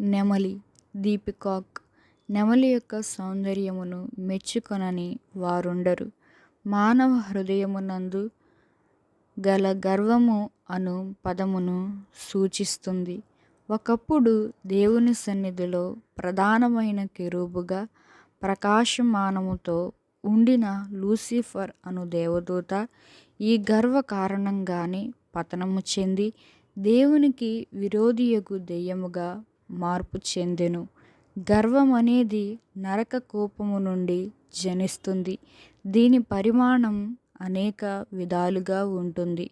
నెమలి the peacock నెమలి యొక్క సౌందర్యమును మెచ్చుకొనని వారుండరు. మానవ హృదయమునందు గల గర్వము అను పదమును సూచిస్తుంది. ఒకప్పుడు దేవుని సన్నిధిలో ప్రధానమైన కెరూబుగా ప్రకాశమానముతో ఉండిన లూసిఫర్ అను దేవదూత ఈ గర్వ కారణంగానే పతనము చెంది దేవునికి విరోధియకు దెయ్యముగా మార్పు చెందెను. గర్వం అనేది నరక కోపము నుండి జనిస్తుంది. దీని పరిమాణం అనేక విధాలుగా ఉంటుంది.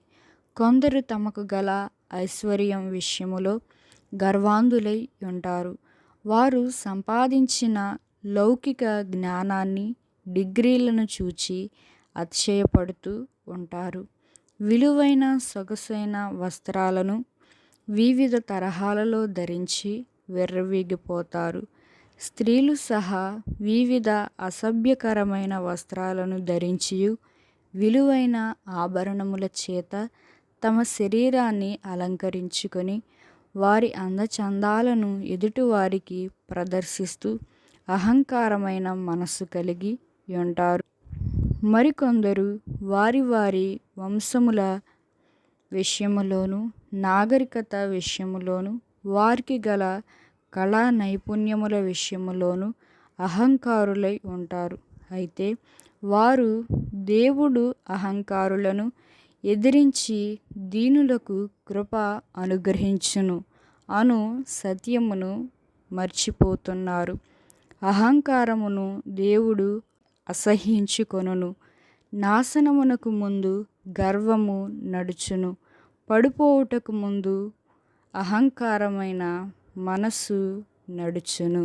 కొందరు తమకు గల ఐశ్వర్యం విషయములో గర్వాంధులై ఉంటారు. వారు సంపాదించిన లౌకిక జ్ఞానాన్ని డిగ్రీలను చూచి అతిశయపడుతూ ఉంటారు. విలువైన సొగసైన వస్త్రాలను వివిధ తరహాలలో ధరించి వెర్రవీగిపోతారు. స్త్రీలు సహా వివిధ అసభ్యకరమైన వస్త్రాలను ధరించియు విలువైన ఆభరణముల చేత తమ శరీరాన్ని అలంకరించుకొని వారి అందచందాలను ఎదుటివారికి ప్రదర్శిస్తూ అహంకారమైన మనస్సు కలిగి ఉంటారు మరికొందరు వారి వారి వంశముల విషయములోనూ నాగరికత విషయములోను వారికి గల కళా నైపుణ్యముల విషయములోను అహంకారులై ఉంటారు. అయితే వారు దేవుడు అహంకారులను ఎదిరించి దీనులకు కృప అనుగ్రహించును అను సత్యమును మర్చిపోతున్నారు. అహంకారమును దేవుడు అసహ్యించుకొనును. నాశనమునకు ముందు గర్వము నడుచును. పడిపోవుటకు ముందు అహంకారమైన మనస్సు నడుచును.